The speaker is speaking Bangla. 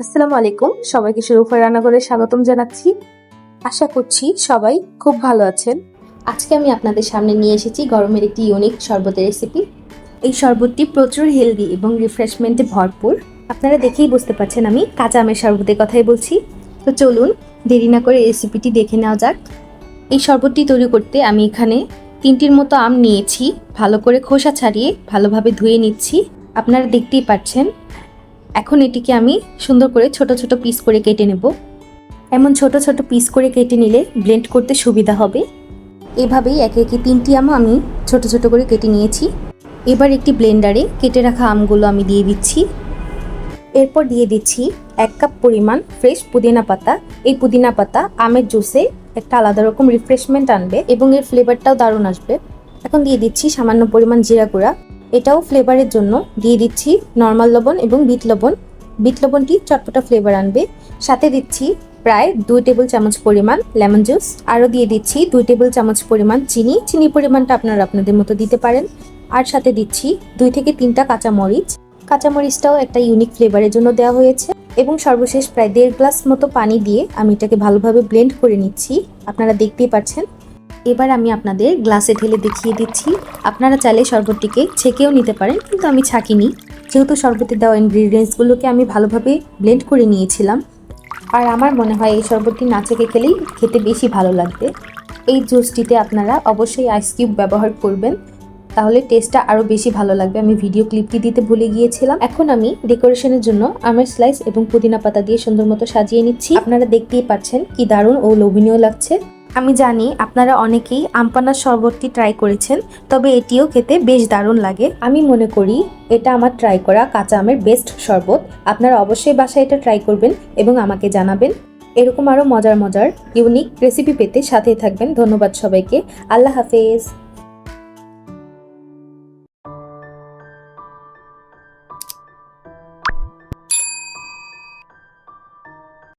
আসসালামু আলাইকুম। সবাইকে সুরুফা রান্নাঘরে স্বাগতম জানাচ্ছি। আশা করছি সবাই খুব ভালো আছেন। আজকে আমি আপনাদের সামনে নিয়ে এসেছি গরমের একটি ইউনিক শরবতের রেসিপি এই শরবতটি প্রচুর হেলদি এবং রিফ্রেশমেন্টে ভরপুর। আপনারা দেখেই বুঝতে পারছেন আমি কাঁচা আমের শরবতের কথাই বলছি। তো চলুন দেরি না করে রেসিপিটি দেখে নেওয়া যাক। এই শরবতটি তৈরি করতে আমি এখানে তিনটির মতো আম নিয়েছি। ভালো করে খোসা ছাড়িয়ে ভালোভাবে ধুয়ে নিচ্ছি। আপনারা দেখতেই পাচ্ছেন এখন এটিকে আমি সুন্দর করে ছোট ছোট পিস করে কেটে নেব। এমন ছোট ছোট পিস করে কেটে নিলে ব্লেন্ড করতে সুবিধা হবে। এভাবেই একে একে তিনটি আম আমি ছোট ছোট করে কেটে নিয়েছি। এবার একটি ব্লেন্ডারে কেটে রাখা আমগুলো আমি দিয়ে দিচ্ছি। এরপর দিয়ে দিচ্ছি এক কাপ পরিমাণ ফ্রেশ পুদিনা পাতা। এই পুদিনা পাতা আমের জুসে একটা আলাদা রকম রিফ্রেশমেন্ট আনবে এবং এর ফ্লেভারটাও দারুণ আসবে। এখন দিয়ে দিচ্ছি সামান্য পরিমাণ জিরা গুঁড়া। এটাও ফ্লেভারের জন্য দিয়ে দিচ্ছি নর্মাল লবণ এবং বিট লবণ। বিট লবণটি চটপটা ফ্লেভার আনবে। সাথে দিচ্ছি প্রায় দুই টেবিল চামচ পরিমাণ লেমন জুস আরও দিয়ে দিচ্ছি দুই টেবিল চামচ পরিমাণ চিনি। চিনি পরিমাণটা আপনারা আপনাদের মতো দিতে পারেন। আর সাথে দিচ্ছি দুই থেকে তিনটা কাঁচামরিচ। কাঁচামরিচটাও একটা ইউনিক ফ্লেভারের জন্য দেওয়া হয়েছে এবং সর্বশেষ প্রায় দেড় গ্লাস মতো পানি দিয়ে আমি এটাকে ভালোভাবে ব্লেন্ড করে নিচ্ছি। আপনারা দেখতেই পাচ্ছেন এবার আমি আপনাদের গ্লাসে ঢেলে দেখিয়ে দিচ্ছি। আপনারা চাইলে শরবতটিকে ছেঁকেও নিতে পারেন, কিন্তু আমি ছাঁকিনি। যেহেতু শরবতে দেওয়া ইনগ্রিডিয়েন্টসগুলোকে আমি ভালোভাবে ব্লেন্ড করে নিয়েছিলাম। আর আমার মনে হয় এই শরবতটি না ছেঁকে খেলেই খেতে বেশি ভালো লাগবে। এই জুসটিতে আপনারা অবশ্যই আইস কিউব ব্যবহার করবেন। তাহলে টেস্টটা আরও বেশি ভালো লাগবে। আমি ভিডিও ক্লিপটি দিতে ভুলে গিয়েছিলাম। এখন আমি ডেকোরেশনের জন্য আমের স্লাইস এবং পুদিনা পাতা দিয়ে সুন্দর মতো সাজিয়ে নিচ্ছি। আপনারা দেখতেই পাচ্ছেন কি দারুণ ও লোভনীয় লাগছে। আমি জানি আপনারা অনেকেই আমপানার শরবতটি ট্রাই করেছেন, তবে এটিও খেতে বেশ দারুণ লাগে। আমি মনে করি এটা আমার ট্রাই করা কাঁচা আমের বেস্ট শরবত। আপনারা অবশ্যই বাসায় এটা ট্রাই করবেন এবং আমাকে জানাবেন। এরকম আরও মজার মজার ইউনিক রেসিপি পেতে সাথে থাকবেন। ধন্যবাদ সবাইকে। আল্লাহ হাফেজ।